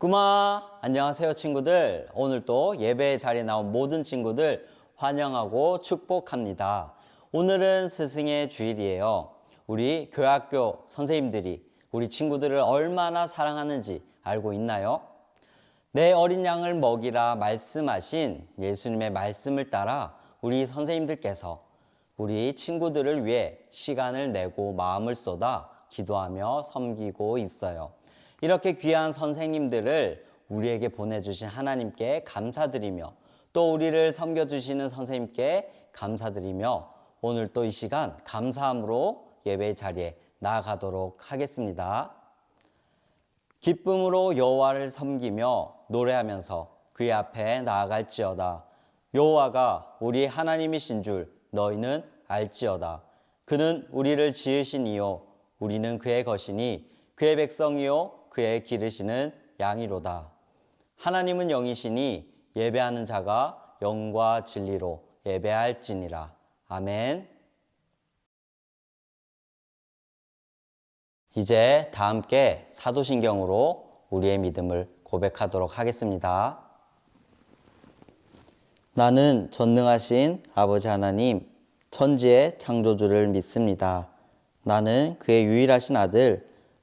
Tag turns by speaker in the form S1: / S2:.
S1: 꾸마 안녕하세요 친구들 오늘 또 예배 자리에 나온 모든 친구들 환영하고 축복합니다 오늘은 스승의 주일이에요 우리 교학교 선생님들이 우리 친구들을 얼마나 사랑하는지 알고 있나요? 내 어린 양을 먹이라 말씀하신 예수님의 말씀을 따라 우리 선생님들께서 우리 친구들을 위해 시간을 내고 마음을 쏟아 기도하며 섬기고 있어요. 이렇게 귀한 선생님들을 우리에게 보내주신 하나님께 감사드리며 또 우리를 섬겨주시는 선생님께 감사드리며 오늘 또 이 시간 감사함으로 예배 자리에 나아가도록 하겠습니다. 기쁨으로 여호와를 섬기며 노래하면서 그의 앞에 나아갈지어다. 여호와가 우리 하나님이신 줄 너희는 알지어다. 그는 우리를 지으신 이요 우리는 그의 것이니 그의 백성이요 그의 기르시는 양이로다. 하나님은 영이시니 예배하는 자가 영과 진리로 예배할지니라. 아멘. 이제 다 함께 사도신경으로 우리의 믿음을 고백하도록 하겠습니다. 나는 전능하신 아버지 하나님, 천지의 창조주를 믿습니다. 나는 그의 유일하신 아들,